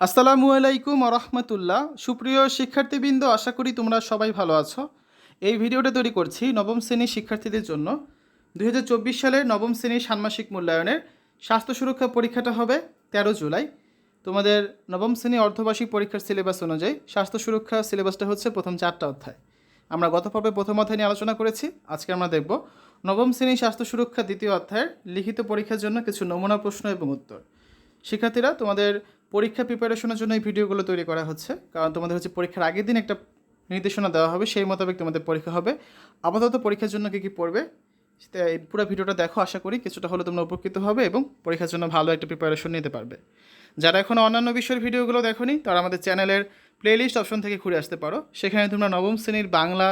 আসসালামু আলাইকুম রহমতুল্লাহ। সুপ্রিয় শিক্ষার্থীবৃন্দ, আশা করি তোমরা সবাই ভালো আছো। এই ভিডিওটা তৈরি করছি নবম শ্রেণির শিক্ষার্থীদের জন্য। দু হাজার চব্বিশ সালের নবম শ্রেণির ষান্মাসিক মূল্যায়নের স্বাস্থ্য সুরক্ষা পরীক্ষাটা হবে তেরো জুলাই। তোমাদের নবম শ্রেণি অর্ধবার্ষিক পরীক্ষার সিলেবাস অনুযায়ী স্বাস্থ্য সুরক্ষা সিলেবাসটা হচ্ছে প্রথম চারটা অধ্যায়। আমরা গত পর্বে প্রথম অধ্যায় নিয়ে আলোচনা করেছি, আজকে আমরা দেখব নবম শ্রেণি স্বাস্থ্য সুরক্ষা দ্বিতীয় অধ্যায়ের লিখিত পরীক্ষার জন্য কিছু নমুনা প্রশ্ন এবং উত্তর। শিক্ষার্থীরা, তোমাদের পরীক্ষা প্রিপারেশনের জন্য এই ভিডিওগুলো তৈরি করা হচ্ছে। কারণ তোমাদের হচ্ছে পরীক্ষার আগের দিন একটা নির্দেশনা দেওয়া হবে, সেই মোতাবেক তোমাদের পরীক্ষা হবে। আপাতত পরীক্ষার জন্য কী কী পড়বে এই পুরো ভিডিওটা দেখো, আশা করি কিছুটা হলে তোমরা উপকৃত হবে এবং পরীক্ষার জন্য ভালো একটা প্রিপারেশন নিতে পারবে। যারা এখনও অন্যান্য বিষয়ের ভিডিওগুলো দেখোনি, তারা আমাদের চ্যানেলের প্লেলিস্ট অপশন থেকে ঘুরে আসতে পারো। সেখানে তোমরা নবম শ্রেণির বাংলা,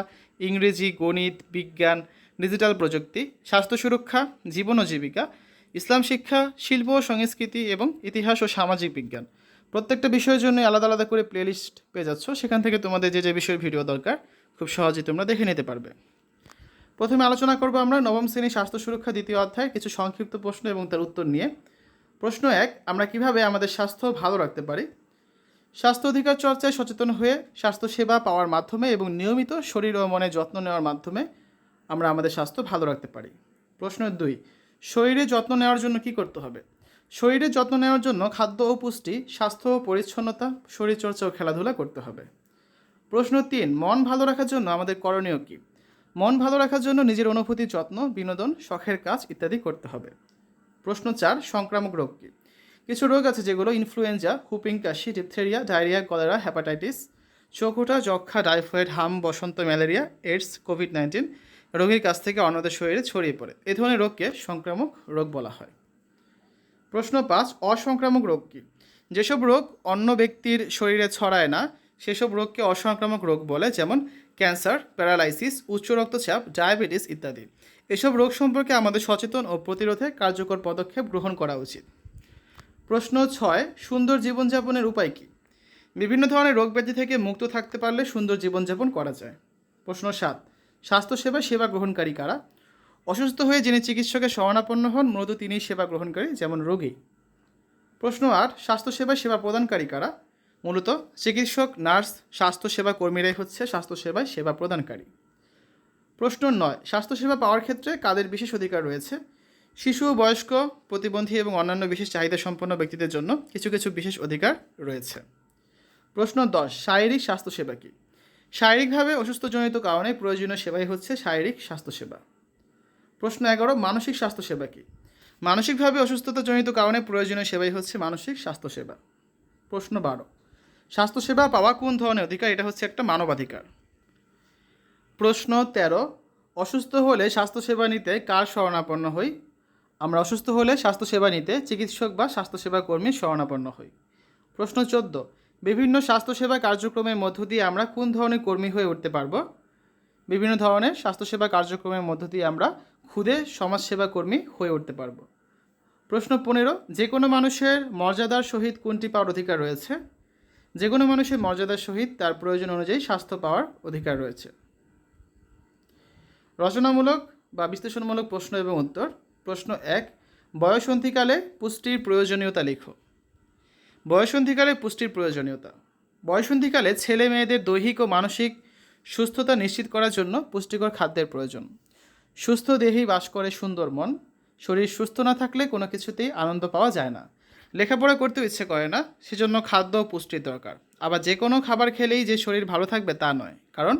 ইংরেজি, গণিত, বিজ্ঞান ডিজিটাল প্রযুক্তি, স্বাস্থ্য সুরক্ষা, জীবন ও জীবিকা ইসলাম শিক্ষা, শিল্প, সংস্কৃতি এবং ইতিহাস ও সামাজিক বিজ্ঞান। প্রত্যেকটা বিষয়ের জন্য আলাদা আলাদা করে প্লেলিস্ট পেয়ে যাচ্ছ। সেখান থেকে তোমাদের যে যে বিষয়ের ভিডিও দরকার, খুব সহজেই তোমরা দেখে নিতে পারবে। প্রথমে আলোচনা করব আমরা নবম শ্রেণি স্বাস্থ্য সুরক্ষা দ্বিতীয় অধ্যায়, কিছু সংক্ষিপ্ত প্রশ্ন এবং তার উত্তর নিয়ে। প্রশ্ন এক, আমরা কীভাবে আমাদের স্বাস্থ্য ভালো রাখতে পারি? স্বাস্থ্য অধিকার চর্চায় সচেতন হয়ে স্বাস্থ্যসেবা পাওয়ার মাধ্যমে এবং নিয়মিত শরীর ও মনে যত্ন নেওয়ার মাধ্যমে আমরা আমাদের স্বাস্থ্য ভালো রাখতে পারি। প্রশ্ন দুই শরীরে যত্ন নেওয়ার জন্য কি করতে হবে? শরীরের যত্ন নেওয়ার জন্য খাদ্য ও পুষ্টি, স্বাস্থ্য ও পরিচ্ছন্নতা, শরীরচর্চা ও খেলাধুলা করতে হবে। প্রশ্ন তিন, মন ভালো রাখার জন্য আমাদের করণীয় কী? মন ভালো রাখার জন্য নিজের অনুভূতি যত্ন, বিনোদন, শখের কাজ ইত্যাদি করতে হবে। প্রশ্ন চার, সংক্রামক রোগ কী? কিছু রোগ আছে যেগুলো ইনফ্লুয়েঞ্জা হুপিং, কাশি ডিপথেরিয়া ডায়রিয়া কলেরা হ্যাপাটাইটিস চোখোটা যক্ষা টাইফয়েড, হাম, বসন্ত, ম্যালেরিয়া এইডস কোভিড নাইন্টিন রোগীর কাছ থেকে অন্যদের শরীরে ছড়িয়ে পড়ে। এ ধরনের রোগকে সংক্রামক রোগ বলা হয়। প্রশ্ন পাঁচ, অসংক্রামক রোগ কী? যেসব রোগ অন্য ব্যক্তির শরীরে ছড়ায় না, সেসব রোগকে অসংক্রামক রোগ বলে, যেমন ক্যান্সার, প্যারালাইসিস, উচ্চ রক্তচাপ, ডায়াবেটিস ইত্যাদি। এসব রোগ সম্পর্কে আমাদের সচেতন ও প্রতিরোধে কার্যকর পদক্ষেপ গ্রহণ করা উচিত। প্রশ্ন ছয়, সুন্দর জীবনযাপনের উপায় কী? বিভিন্ন ধরনের রোগ ব্যাধি থেকে মুক্ত থাকতে পারলে সুন্দর জীবনযাপন করা যায়। প্রশ্ন সাত স্বাস্থ্যসেবা সেবা গ্রহণকারী কারা? অসুস্থ হয়ে যিনি চিকিৎসকের শরণাপন্ন হন, মূলত তিনিই সেবা গ্রহণকারী যেমন রোগী। প্রশ্ন আট, স্বাস্থ্যসেবা সেবা প্রদানকারী কারা? মূলত চিকিৎসক, নার্স, স্বাস্থ্যসেবা কর্মীরাই হচ্ছে স্বাস্থ্যসেবায় সেবা প্রদানকারী। প্রশ্ন নয়, স্বাস্থ্যসেবা পাওয়ার ক্ষেত্রে কাদের বিশেষ অধিকার রয়েছে? শিশু, বয়স্ক, প্রতিবন্ধী এবং অন্যান্য বিশেষ চাহিদা সম্পন্ন ব্যক্তিদের জন্য কিছু কিছু বিশেষ অধিকার রয়েছে। প্রশ্ন দশ, শারীরিক স্বাস্থ্যসেবা কী? শারীরিকভাবে অসুস্থজনিত কারণে প্রয়োজনীয় সেবাই হচ্ছে শারীরিক স্বাস্থ্যসেবা। প্রশ্ন এগারো, মানসিক স্বাস্থ্যসেবা কী? মানসিকভাবে অসুস্থতাজনিত কারণে প্রয়োজনীয় সেবাই হচ্ছে মানসিক স্বাস্থ্যসেবা। প্রশ্ন বারো, স্বাস্থ্যসেবা পাওয়া কোন ধরনের অধিকার? এটা হচ্ছে একটা মানবাধিকার। প্রশ্ন তেরো, অসুস্থ হলে স্বাস্থ্যসেবা নিতে কার শরণাপন্ন হই? আমরা অসুস্থ হলে স্বাস্থ্যসেবা নিতে চিকিৎসক বা স্বাস্থ্যসেবা কর্মীর শরণাপন্ন হই। প্রশ্ন চোদ্দ বিভিন্ন স্বাস্থ্যসেবা কার্যক্রমের মধ্য দিয়ে আমরা কোন ধরনের কর্মী হয়ে উঠতে পারব? বিভিন্ন ধরনের স্বাস্থ্যসেবা কার্যক্রমের মধ্য দিয়ে আমরা খুদে সমাজসেবা কর্মী হয়ে উঠতে পারব। প্রশ্ন পনেরো, যে কোনো মানুষের মর্যাদার সহিত কোনটি পাওয়ার অধিকার রয়েছে? যে কোনো মানুষের মর্যাদার সহিত তার প্রয়োজন অনুযায়ী স্বাস্থ্য পাওয়ার অধিকার রয়েছে। রচনামূলক বা বিশ্লেষণমূলক প্রশ্ন এবং উত্তর। প্রশ্ন এক, বয়সন্ধিকালে পুষ্টির প্রয়োজনীয়তা লিখো। বয়সন্ধিকালে পুষ্টির প্রয়োজনীয়তা। বয়সন্ধিকালে ছেলে মেয়েদের দৈহিক ও মানসিক সুস্থতা নিশ্চিত করার জন্য পুষ্টিকর খাদ্যের প্রয়োজন। সুস্থ দেহেই বাস করে সুন্দর মন। শরীর সুস্থ না থাকলে কোনো কিছুতেই আনন্দ পাওয়া যায় না। লেখাপড়া করতেও ইচ্ছে করে না, সেজন্য খাদ্য ও পুষ্টির দরকার। আবার যে কোনো খাবার খেলেই যে শরীর ভালো থাকবে তা নয়, কারণ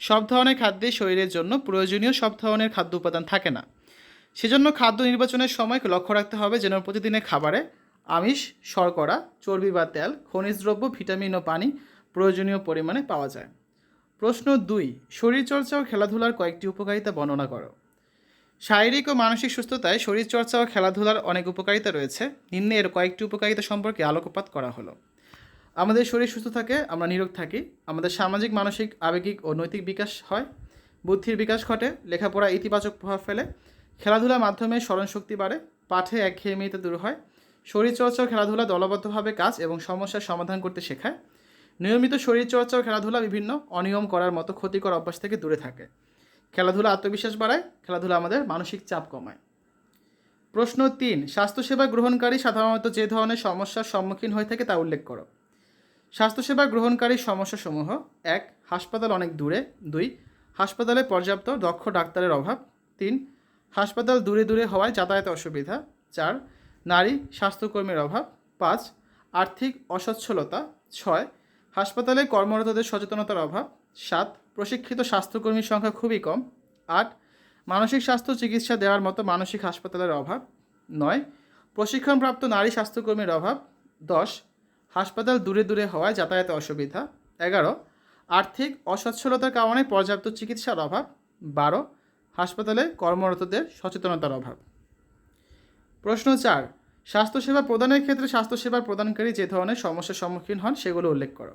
সব ধরনের খাদ্যে শরীরের জন্য প্রয়োজনীয় সব ধরনের খাদ্য উপাদান থাকে না। সেজন্য খাদ্য নির্বাচনের সময় লক্ষ্য রাখতে হবে যেন প্রতিদিনের খাবারে আমিষ, শর্করা, চর্বি বা তেল খনিজ দ্রব্য ভিটামিন ও পানি প্রয়োজনীয় পরিমাণে পাওয়া যায়। প্রশ্ন দুই, শরীরচর্চা ও খেলাধুলার কয়েকটি উপকারিতা বর্ণনা করো। শারীরিক ও মানসিক সুস্থতায় শরীরচর্চা ও খেলাধুলার অনেক উপকারিতা রয়েছে। নিম্নে এর কয়েকটি উপকারিতা সম্পর্কে আলোকপাত করা হলো। আমাদের শরীর সুস্থ থাকে, আমরা নিরোগ থাকি, আমাদের সামাজিক, মানসিক, আবেগিক ও নৈতিক বিকাশ হয়, বুদ্ধির বিকাশ ঘটে, লেখাপড়া ইতিবাচক প্রভাব ফেলে, খেলাধুলার মাধ্যমে স্মরণশক্তি বাড়ে, পাঠে একঘেয়েমিতে দূর হয় শরীরচর্চা ও খেলাধুলা দলবদ্ধভাবে কাজ এবং সমস্যার সমাধান করতে শেখায়। নিয়মিত শরীরচর্চা ও খেলাধুলা বিভিন্ন অনিয়ম করার মতো ক্ষতিকর অভ্যাস থেকে দূরে থাকে। খেলাধুলা আত্মবিশ্বাস বাড়ায়, খেলাধুলা আমাদের মানসিক চাপ কমায়। প্রশ্ন তিন, স্বাস্থ্যসেবা গ্রহণকারী সাধারণত যে ধরনের সমস্যার সম্মুখীন হয়ে থাকে তা উল্লেখ করো। স্বাস্থ্যসেবা গ্রহণকারী সমস্যাসমূহ, এক, হাসপাতাল অনেক দূরে, দুই, হাসপাতালে পর্যাপ্ত দক্ষ ডাক্তারের অভাব, তিন, হাসপাতাল দূরে দূরে হওয়ায় যাতায়াতে অসুবিধা, চার নারী স্বাস্থ্যকর্মীর অভাব। পাঁচ, আর্থিক অসচ্ছলতা। ছয়, হাসপাতালে কর্মরতদের সচেতনতার অভাব। সাত, প্রশিক্ষিত স্বাস্থ্যকর্মীর সংখ্যা খুবই কম। আট, মানসিক স্বাস্থ্য চিকিৎসা দেওয়ার মতো মানসিক হাসপাতালের অভাব। নয়, প্রশিক্ষণপ্রাপ্ত নারী স্বাস্থ্যকর্মীর অভাব। দশ, হাসপাতাল দূরে দূরে হওয়ায় যাতায়াতে অসুবিধা। এগারো, আর্থিক অসচ্ছলতার কারণে পর্যাপ্ত চিকিৎসার অভাব। বারো, হাসপাতালে কর্মরতদের সচেতনতার অভাব। প্রশ্ন চার স্বাস্থ্যসেবা প্রদানের ক্ষেত্রে স্বাস্থ্যসেবা প্রদানকারী যে ধরনের সমস্যার সম্মুখীন হন সেগুলো উল্লেখ করো।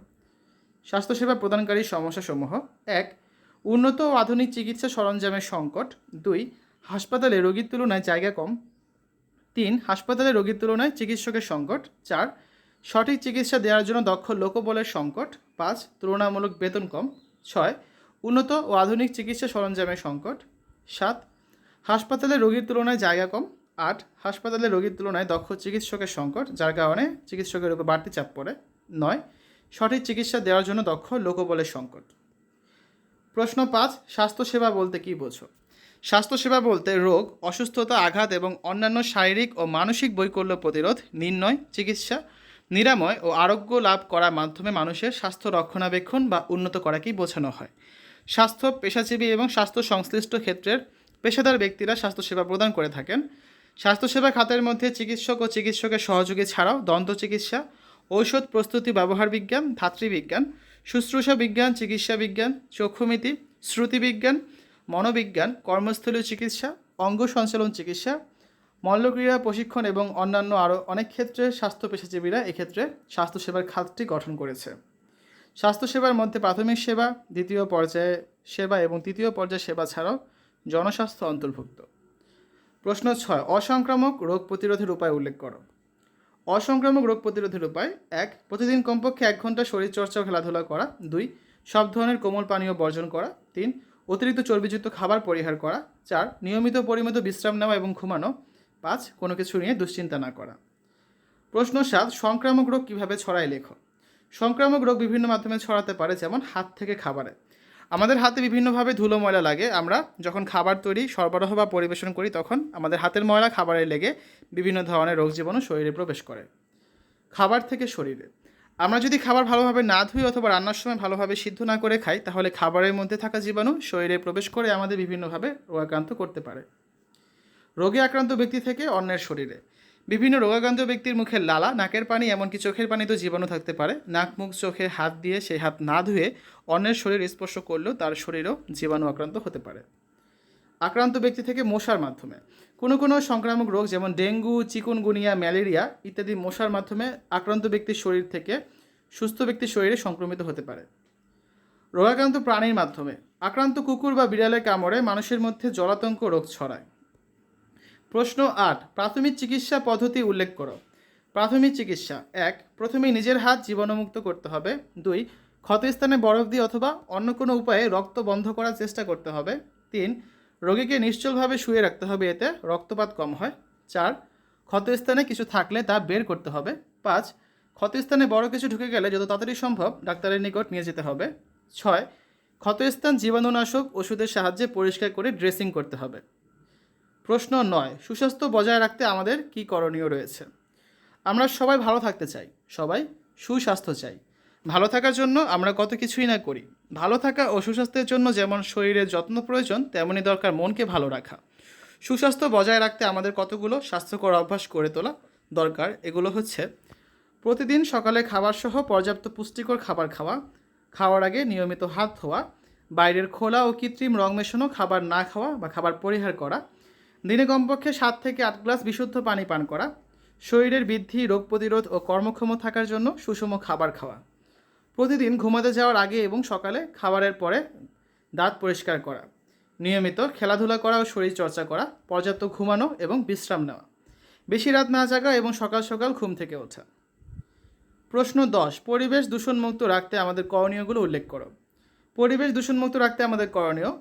স্বাস্থ্যসেবা প্রদানকারী সমস্যাসমূহ, এক, উন্নত ও আধুনিক চিকিৎসা সরঞ্জামের সংকট, দুই, হাসপাতালে রোগীর তুলনায় জায়গা কম, তিন, হাসপাতালে রোগীর তুলনায় চিকিৎসকের সংকট, চার, সঠিক চিকিৎসা দেওয়ার জন্য দক্ষ লোকবলের সংকট, পাঁচ, তুলনামূলক বেতন কম, ছয়, উন্নত ও আধুনিক চিকিৎসা সরঞ্জামের সংকট, সাত, হাসপাতালে রোগীর তুলনায় জায়গা কম আট, হাসপাতালে রোগীর তুলনায় দক্ষ চিকিৎসকের সংকট, যার কারণে চিকিৎসকের উপর বাড়তি চাপ পড়ে। নয়, সঠিক চিকিৎসা দেওয়ার জন্য দক্ষ লোকবলের সংকট। প্রশ্ন পাঁচ, স্বাস্থ্যসেবা বলতে কী বোঝো? স্বাস্থ্যসেবা বলতে রোগ, অসুস্থতা, আঘাত এবং অন্যান্য শারীরিক ও মানসিক বৈকল্য প্রতিরোধ, নির্ণয়, চিকিৎসা, নিরাময় ও আরোগ্য লাভ করার মাধ্যমে মানুষের স্বাস্থ্য রক্ষণাবেক্ষণ বা উন্নত করাকেই বোঝানো হয়? স্বাস্থ্য, পেশাজীবী এবং স্বাস্থ্য সংশ্লিষ্ট ক্ষেত্রের পেশাদার ব্যক্তিরা স্বাস্থ্যসেবা প্রদান করে থাকেন। স্বাস্থ্যসেবা খাতের মধ্যে চিকিৎসক ও চিকিৎসকের সহযোগী ছাড়াও দন্ত চিকিৎসা, ঔষধ প্রস্তুতি ব্যবহার বিজ্ঞান ধাত্রীবিজ্ঞান শুশ্রূষা বিজ্ঞান, চিকিৎসা বিজ্ঞান, চক্ষুমিতি শ্রুতিবিজ্ঞান মনোবিজ্ঞান, কর্মস্থলীয় চিকিৎসা, অঙ্গ সঞ্চালন চিকিৎসা মল্লক্রীড়া প্রশিক্ষণ এবং অন্যান্য আরও অনেক ক্ষেত্রে স্বাস্থ্য পেশাজীবীরা এক্ষেত্রে স্বাস্থ্যসেবার খাতটি গঠন করেছে। স্বাস্থ্যসেবার মধ্যে প্রাথমিক সেবা, দ্বিতীয় পর্যায়ে সেবা এবং তৃতীয় পর্যায়ে সেবা ছাড়াও জনস্বাস্থ্য অন্তর্ভুক্ত। প্রশ্ন ছয়, অসংক্রামক রোগ প্রতিরোধের উপায় উল্লেখ করো। অসংক্রামক রোগ প্রতিরোধের উপায়, এক, প্রতিদিন কমপক্ষে এক ঘণ্টা শরীরচর্চা ও খেলাধুলা করা। দুই, সব ধরনের কোমল পানীয় বর্জন করা। তিন, অতিরিক্ত চর্বিযুক্ত খাবার পরিহার করা। চার, নিয়মিত পরিমিত বিশ্রাম নেওয়া এবং ঘুমানো। পাঁচ, কোনো কিছু নিয়ে দুশ্চিন্তা না করা। প্রশ্ন সাত, সংক্রামক রোগ কীভাবে ছড়ায় লেখো? সংক্রামক রোগ বিভিন্ন মাধ্যমে ছড়াতে পারে, যেমন হাত থেকে খাবারে। আমাদের হাতে বিভিন্নভাবে ধুলো ময়লা লাগে। আমরা যখন খাবার তৈরি, সরবরাহ বা পরিবেশন করি, তখন আমাদের হাতের ময়লা খাবারে লেগে বিভিন্ন ধরনের রোগ জীবাণু শরীরে প্রবেশ করে। খাবার থেকে শরীরে। আমরা যদি খাবার ভালোভাবে না ধুই অথবা রান্নার সময় ভালোভাবে সিদ্ধ না করে খাই, তাহলে খাবারের মধ্যে থাকা জীবাণু শরীরে প্রবেশ করে আমাদের বিভিন্নভাবে রোগাক্রান্ত করতে পারে। রোগে আক্রান্ত ব্যক্তি থেকে অন্যের শরীরে। বিভিন্ন রোগাক্রান্ত ব্যক্তির মুখে লালা, নাকের পানি এমনকি চোখের পানিতেও জীবাণু থাকতে পারে। নাক, মুখ, চোখে হাত দিয়ে সেই হাত না ধুয়ে অন্যের শরীর স্পর্শ করলেও তার শরীরেও জীবাণু আক্রান্ত হতে পারে। আক্রান্ত ব্যক্তি থেকে মশার মাধ্যমে। কোনো কোনো সংক্রামক রোগ যেমন ডেঙ্গু, চিকুনগুনিয়া, ম্যালেরিয়া ইত্যাদি মশার মাধ্যমে আক্রান্ত ব্যক্তির শরীর থেকে সুস্থ ব্যক্তির শরীরে সংক্রমিত হতে পারে। রোগাক্রান্ত প্রাণীর মাধ্যমে। আক্রান্ত কুকুর বা বিড়ালের কামড়ে মানুষের মধ্যে জলাতঙ্ক রোগ ছড়ায়। প্রশ্ন আট, প্রাথমিক চিকিৎসা পদ্ধতি উল্লেখ করো। প্রাথমিক চিকিৎসা, এক, প্রথমে নিজের হাত জীবাণুমুক্ত করতে হবে। দুই, ক্ষতস্থানে বরফ দিয়ে অথবা অন্য কোনো উপায়ে রক্ত বন্ধ করার চেষ্টা করতে হবে। তিন, রোগীকে নিশ্চলভাবে শুয়ে রাখতে হবে, এতে রক্তপাত কম হয়। চার, ক্ষতস্থানে কিছু থাকলে তা বের করতে হবে। পাঁচ, ক্ষতস্থানে বড় কিছু ঢুকে গেলে যত তাড়াতাড়ি সম্ভব ডাক্তারের নিকট নিয়ে যেতে হবে। ছয়, ক্ষতস্থান জীবাণুনাশক ওষুধের সাহায্যে পরিষ্কার করে ড্রেসিং করতে হবে। প্রশ্ন নয়, সুস্বাস্থ্য বজায় রাখতে আমাদের কী করণীয় রয়েছে। আমরা সবাই ভালো থাকতে চাই, সবাই সুস্বাস্থ্য চাই। ভালো থাকার জন্য আমরা কত কিছুই না করি। ভালো থাকা ও সুস্বাস্থ্যের জন্য যেমন শরীরের যত্ন প্রয়োজন তেমনই দরকার মনকে ভালো রাখা। সুস্বাস্থ্য বজায় রাখতে আমাদের কতগুলো স্বাস্থ্যকর অভ্যাস করে তোলা দরকার, এগুলো হচ্ছে প্রতিদিন সকালে খাবার সহ পর্যাপ্ত পুষ্টিকর খাবার খাওয়া, খাওয়ার আগে নিয়মিত হাত ধোয়া, বাইরের খোলা ও কৃত্রিম রং মেশানো খাবার না খাওয়া বা খাবার পরিহার করা দিনে কমপক্ষে সাত থেকে আট গ্লাস বিশুদ্ধ পানি পান করা, শরীরের বৃদ্ধি, রোগ প্রতিরোধ ও কর্মক্ষম থাকার জন্য সুষম খাবার খাওয়া। প্রতিদিন ঘুমাতে যাওয়ার আগে এবং সকালে খাবারের পরে দাঁত পরিষ্কার করা, নিয়মিত খেলাধুলা করা ও শরীর চর্চা করা, পর্যাপ্ত ঘুমানো এবং বিশ্রাম নেওয়া, বেশি রাত না জাগা এবং সকাল সকাল ঘুম থেকে ওঠা। প্রশ্ন দশ, পরিবেশ দূষণমুক্ত রাখতে আমাদের করণীয়গুলো উল্লেখ করো। পরিবেশ দূষণমুক্ত রাখতে আমাদের করণীয়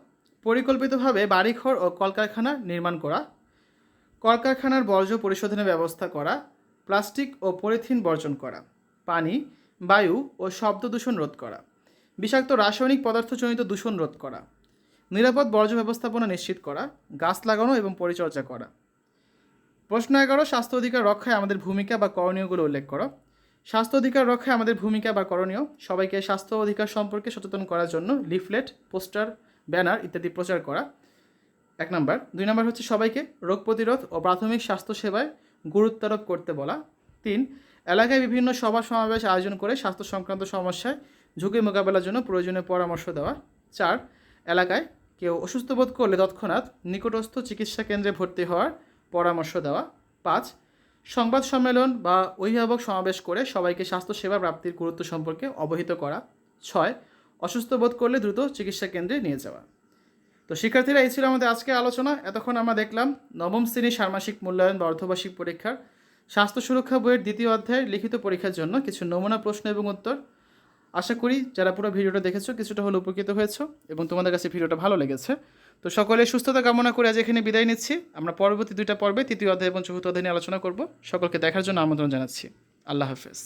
পরিকল্পিতভাবে বাড়িঘর ও কলকারখানা নির্মাণ করা, কলকারখানার বর্জ্য পরিশোধনের ব্যবস্থা করা, প্লাস্টিক ও পলিথিন বর্জন করা, পানি, বায়ু ও শব্দ দূষণ রোধ করা, বিষাক্ত রাসায়নিক পদার্থজনিত দূষণ রোধ করা, নিরাপদ বর্জ্য ব্যবস্থাপনা নিশ্চিত করা, গাছ লাগানো এবং পরিচর্যা করা। প্রশ্ন এগারো, স্বাস্থ্য অধিকার রক্ষায় আমাদের ভূমিকা বা করণীয়গুলো উল্লেখ করো। স্বাস্থ্য অধিকার রক্ষায় আমাদের ভূমিকা বা করণীয়, সবাইকে স্বাস্থ্য অধিকার সম্পর্কে সচেতন করার জন্য লিফলেট, পোস্টার ব্যানার ইত্যাদি প্রচার করা। এক নম্বর। দুই নম্বর হচ্ছে সবাইকে রোগ প্রতিরোধ ও প্রাথমিক স্বাস্থ্য সেবায় গুরুত্বারোপ করতে বলা। তিন, এলাকায় বিভিন্ন সভা সমাবেশ আয়োজন করে স্বাস্থ্য সংক্রান্ত সমস্যায় ঝুঁকি মোকাবেলার জন্য প্রয়োজনীয় পরামর্শ দেওয়া। চার, এলাকায় কেউ অসুস্থ বোধ করলে তৎক্ষণাৎ নিকটস্থ চিকিৎসা কেন্দ্রে ভর্তি হওয়ার পরামর্শ দেওয়া। পাঁচ, সংবাদ সম্মেলন বা অভিভাবক সমাবেশ করে সবাইকে স্বাস্থ্য সেবা প্রাপ্তির গুরুত্ব সম্পর্কে অবহিত করা। ছয় অসুস্থ বোধ করলে দ্রুত চিকিৎসা কেন্দ্রে নিয়ে যাওয়া। তো শিক্ষার্থীরা, এই ছিল আমাদের আজকে আলোচনা। এতক্ষণ আমরা দেখলাম নবম শ্রেণির ষান্মাসিক মূল্যায়ন বা অর্ধবার্ষিক পরীক্ষার স্বাস্থ্য সুরক্ষা বইয়ের দ্বিতীয় অধ্যায়ের লিখিত পরীক্ষার জন্য কিছু নমুনা, প্রশ্ন এবং উত্তর। আশা করি যারা পুরো ভিডিওটা দেখেছ, কিছুটা হলে উপকৃত হয়েছো এবং তোমাদের কাছে ভিডিওটা ভালো লেগেছে। তো সকলে সুস্থতা কামনা করে আজ এখানে বিদায় নিচ্ছি। আমরা পরবর্তী দুইটা পর্বে তৃতীয় অধ্যায় এবং চতুর্থ অধ্যায় নিয়ে আলোচনা করব। সকলকে দেখার জন্য আমন্ত্রণ জানাচ্ছি। আল্লাহ হাফেজ।